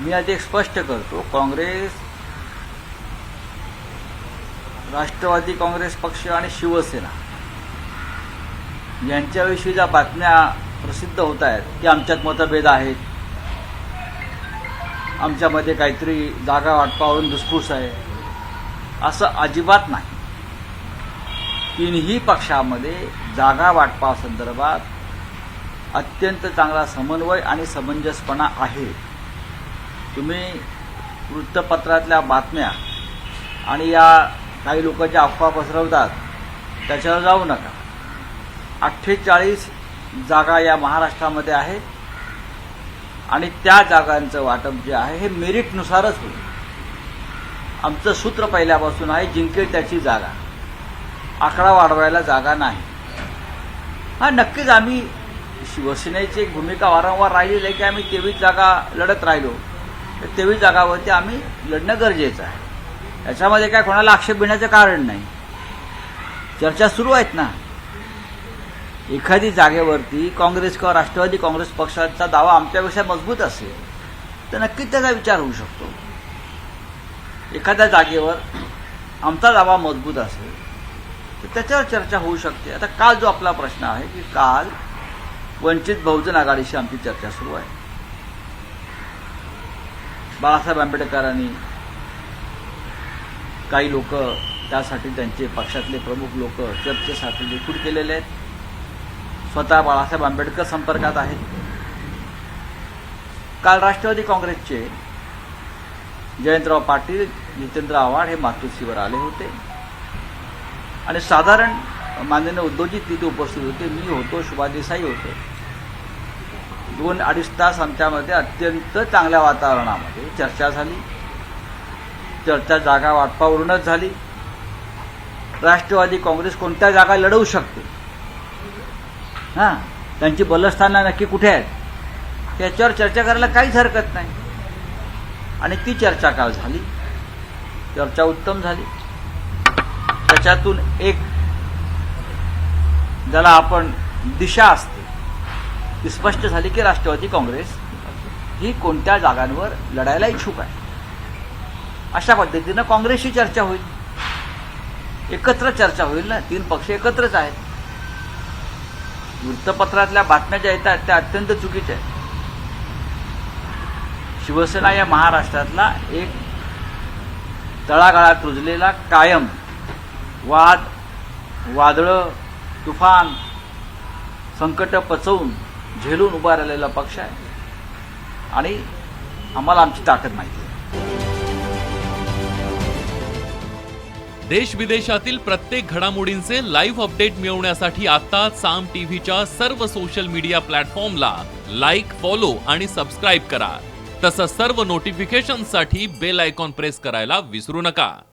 मी आज एक स्पष्ट करतो. काँग्रेस राष्ट्रवादी काँग्रेस पक्ष आणि शिवसेना यांच्याविषयी ज्या बातम्या प्रसिद्ध होत आहेत की आमच्यात मतभेद आहेत. आमच्यामध्ये काहीतरी जागा वाटपावरून धुसफूस आहे. असं अजिबात नाही. तीनही पक्षामध्ये जागा वाटपासंदर्भात अत्यंत चांगला समन्वय आणि समंजसपणा आहे. तुम्ही वृत्तपत्रातल्या बातम्या आणि या काही लोक ज्या अफवा पसरवतात त्याच्यावर जाऊ नका. अठ्ठेचाळीस जागा या महाराष्ट्रामध्ये आहेत आणि त्या जागांचं वाटप जे आहे हे मेरिटनुसारच होईल. आमचं सूत्र पहिल्यापासून आहे जिंकेल त्याची जागा. आकडा वाढवायला जागा नाही. हा नक्कीच आम्ही शिवसेनेची एक भूमिका वारंवार राहिलेली आहे की आम्ही तेवीस जागा लढत राहिलो. तर तेवीस जागावरती आम्ही लढणं गरजेचं आहे. याच्यामध्ये काय कोणाला आक्षेप घेण्याचं कारण नाही. चर्चा सुरू आहेत ना. एखादी जागेवरती काँग्रेस किंवा राष्ट्रवादी काँग्रेस पक्षाचा दावा आमच्यापेक्षा मजबूत असेल तर नक्कीच त्याचा विचार होऊ शकतो. एखाद्या जागेवर आमचा दावा मजबूत असेल तर त्याच्यावर चर्चा होऊ शकते. आता काल जो आपला प्रश्न आहे की काल वंचित बहुजन आघाडीशी आमची चर्चा सुरू आहे. बाळासाहेब आंबेडकरांनी काही लोक त्यासाठी त्यांचे पक्षातले प्रमुख लोक चर्चेसाठी रिक्रूट केलेले आहेत. स्वतः बाळासाहेब आंबेडकर संपर्कात आहेत. काल राष्ट्रवादी काँग्रेसचे जयंतराव पाटील जितेंद्र आव्हाड हे मातोश्रीवर आले होते. आणि साधारण माननीय उद्धवजी तिथे उपस्थित होते. मी होतो शुभादेसाई होते. दोन अडीच तास आमच्यामध्ये अत्यंत चांगल्या वातावरणामध्ये चर्चा झाली. चर्चा जागा वाटपावरूनच झाली. राष्ट्रवादी काँग्रेस कोणत्या जागा लढवू शकते? हां त्यांची बलस्थानं नक्की कुठे आहेत? त्याच्यावर चर्चा करायला काहीच हरकत नाही. आणि ती चर्चा काल झाली. चर्चा उत्तम झाली. त्याच्यातून एक ज्याला आपण दिशा असते स्पष्ट झाली की राष्ट्रवादी काँग्रेस ही कोणत्या जागांवर लढायला इच्छुक आहे? अशा पद्धतीनं काँग्रेसशी चर्चा होईल. एकत्र चर्चा होईल ना? तीन पक्ष एकत्रच आहेत. वृत्तपत्रातल्या बातम्या ज्या येतात त्या अत्यंत चुकीच्या आहेत. शिवसेना या महाराष्ट्रातला एक तळागाळात रुजलेला कायम वाद वादळं तुफान संकट पचवून झेलून उभा राहिलेला पक्ष आहे. आणि आम्हाला आमची ताकद माहिती आहे. देश विदेशातील प्रत्येक घडामोडींचे लाईव्ह अपडेट मिळवण्यासाठी आता साम टीव्हीच्या सर्व सोशल मीडिया प्लॅटफॉर्मला लाईक फॉलो आणि सबस्क्राईब करा. तसंच सर्व नोटिफिकेशनसाठी बेल आयकॉन प्रेस करायला विसरू नका.